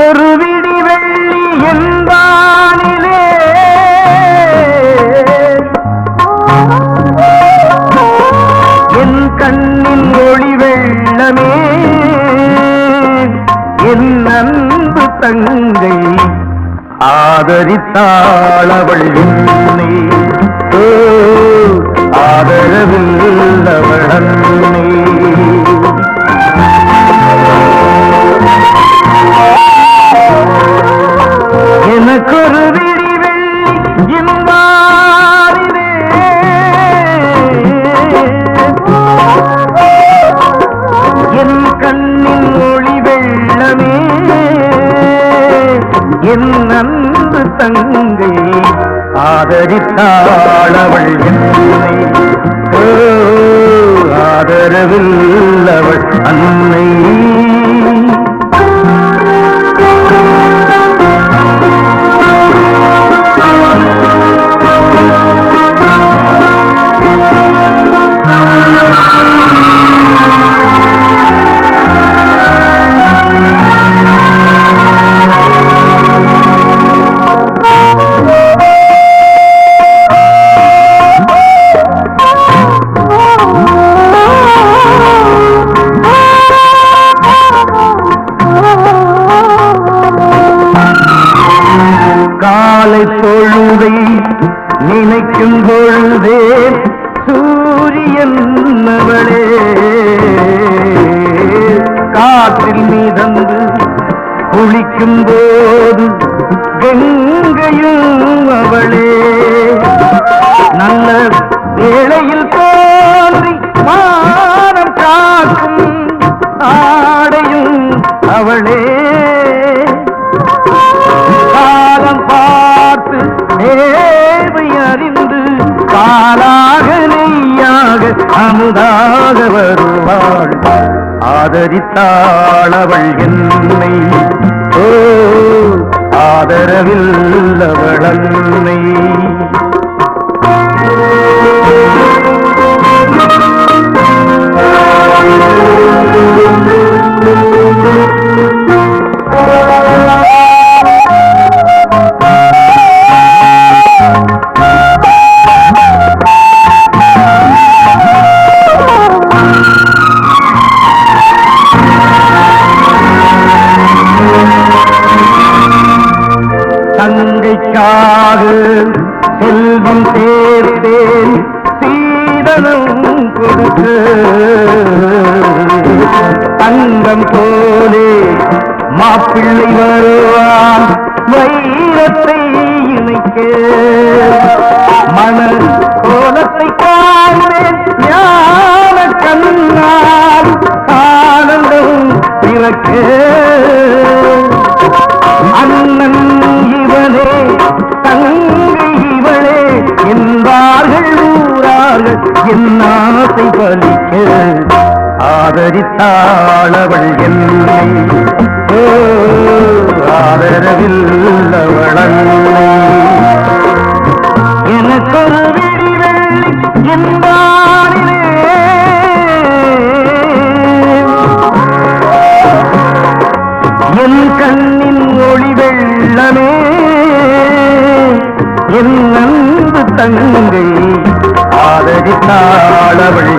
பெருவிடி வெள்ளி என்பானிலே. என் கண்ணின் ஒளி வெள்ளமே. என் அன்பு தங்கை ஆதரித்தாள் அவள் என்னை. ஆதரவில்லவள் அன்னை. கண்ணின் ஒளி வெள்ளமே. என் அன்பு தங்கை ஆதரித்தாளவள் என்னை. ஆதரவில் அவள் அன்னை. பொழுதை நினைக்கும் பொழுதே சூரியன் அவளே. காற்றில் மீதந்து குளிக்கும் போது கங்கையும் அவளே. நல்ல வேளையில் தோன்றி மானம் காக்கும் ஆடையும் அவளே. காலாக நெய்யாக அமுதாக வருவாள். ஆதரித்தாளவள் என்னை. ஓ ஆதரவில்லவள் அன்னை. தங்கைக்காக செல்வம் சேர்த்தேன் சீதனம் கொடுத்து. தங்கம் போலே மாப்பிள்ளை வருவான் வைரத்தை இணைக்க மன கோலத்தை காண்பேன் ஞான கண்ணால் ஆனந்தம் பிறக்க. என் ஆசை பலிக்க ஆதரித்தாளவள் என்னை ஆதரவில் ஆதரவில்லவள் அன்னை எனக்கொரு என் கண்ணின் ஒளி வெள்ளமே என் அன்பு தங்கை. ஆதரித்தாள் அவள்.